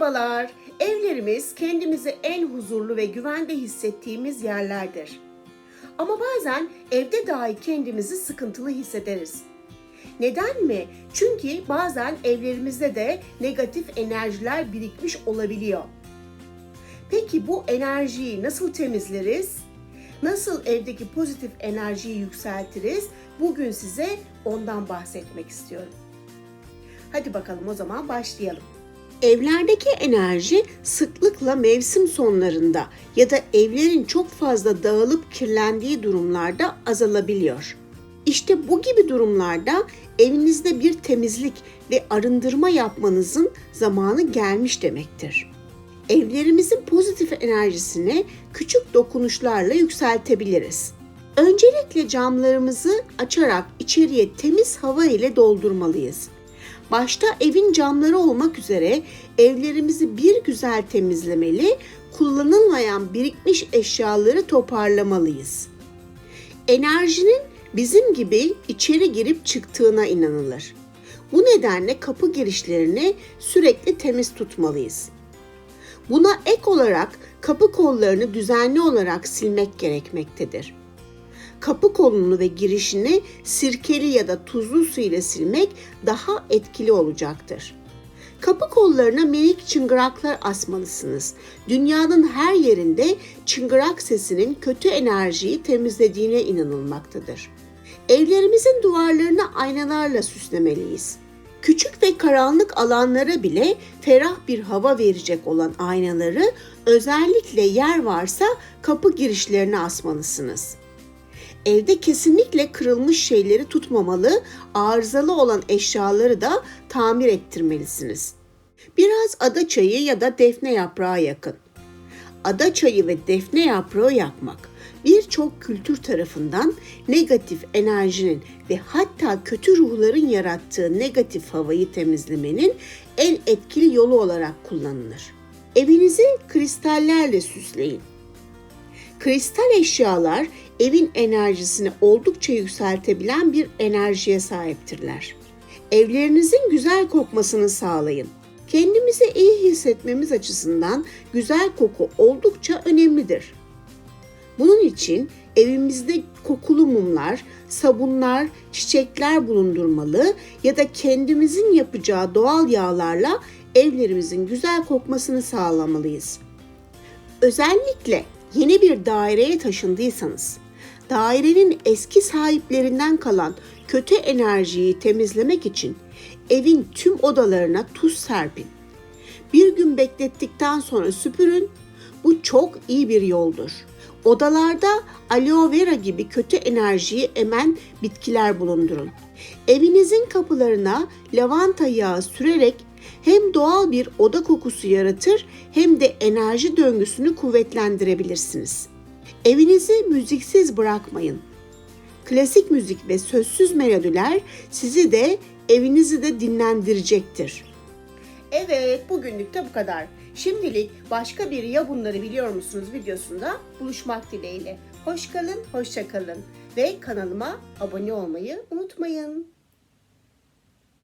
Merhabalar. Evlerimiz kendimizi en huzurlu ve güvende hissettiğimiz yerlerdir. Ama bazen evde dahi kendimizi sıkıntılı hissederiz. Neden mi? Çünkü bazen evlerimizde de negatif enerjiler birikmiş olabiliyor. Peki bu enerjiyi nasıl temizleriz? Nasıl evdeki pozitif enerjiyi yükseltiriz? Bugün size ondan bahsetmek istiyorum. Hadi bakalım o zaman başlayalım. Evlerdeki enerji sıklıkla mevsim sonlarında ya da evlerin çok fazla dağılıp kirlendiği durumlarda azalabiliyor. İşte bu gibi durumlarda evinizde bir temizlik ve arındırma yapmanızın zamanı gelmiş demektir. Evlerimizin pozitif enerjisini küçük dokunuşlarla yükseltebiliriz. Öncelikle camlarımızı açarak içeriye temiz hava ile doldurmalıyız. Başta evin camları olmak üzere evlerimizi bir güzel temizlemeli, kullanılmayan birikmiş eşyaları toparlamalıyız. Enerjinin bizim gibi içeri girip çıktığına inanılır. Bu nedenle kapı girişlerini sürekli temiz tutmalıyız. Buna ek olarak kapı kollarını düzenli olarak silmek gerekmektedir. Kapı kolunu ve girişini sirkeli ya da tuzlu su ile silmek daha etkili olacaktır. Kapı kollarına minik çıngıraklar asmalısınız. Dünyanın her yerinde çıngırak sesinin kötü enerjiyi temizlediğine inanılmaktadır. Evlerimizin duvarlarını aynalarla süslemeliyiz. Küçük ve karanlık alanlara bile ferah bir hava verecek olan aynaları özellikle yer varsa kapı girişlerine asmalısınız. Evde kesinlikle kırılmış şeyleri tutmamalı, arızalı olan eşyaları da tamir ettirmelisiniz. Biraz ada çayı ya da defne yaprağı yakın. Ada çayı ve defne yaprağı yakmak birçok kültür tarafından negatif enerjinin ve hatta kötü ruhların yarattığı negatif havayı temizlemenin en etkili yolu olarak kullanılır. Evinizi kristallerle süsleyin. Kristal eşyalar evin enerjisini oldukça yükseltebilen bir enerjiye sahiptirler. Evlerinizin güzel kokmasını sağlayın. Kendimizi iyi hissetmemiz açısından güzel koku oldukça önemlidir. Bunun için evimizde kokulu mumlar, sabunlar, çiçekler bulundurmalı ya da kendimizin yapacağı doğal yağlarla evlerimizin güzel kokmasını sağlamalıyız. Özellikle yeni bir daireye taşındıysanız, dairenin eski sahiplerinden kalan kötü enerjiyi temizlemek için evin tüm odalarına tuz serpin. Bir gün beklettikten sonra süpürün. Bu çok iyi bir yoldur. Odalarda aloe vera gibi kötü enerjiyi emen bitkiler bulundurun. Evinizin kapılarına lavanta yağı sürerek hem doğal bir oda kokusu yaratır hem de enerji döngüsünü kuvvetlendirebilirsiniz. Evinizi müziksiz bırakmayın. Klasik müzik ve sözsüz melodiler sizi de evinizi de dinlendirecektir. Evet, bugünlük de bu kadar. Şimdilik başka bir ya bunları biliyor musunuz videosunda buluşmak dileğiyle. Hoş kalın, hoşça kalın ve kanalıma abone olmayı unutmayın.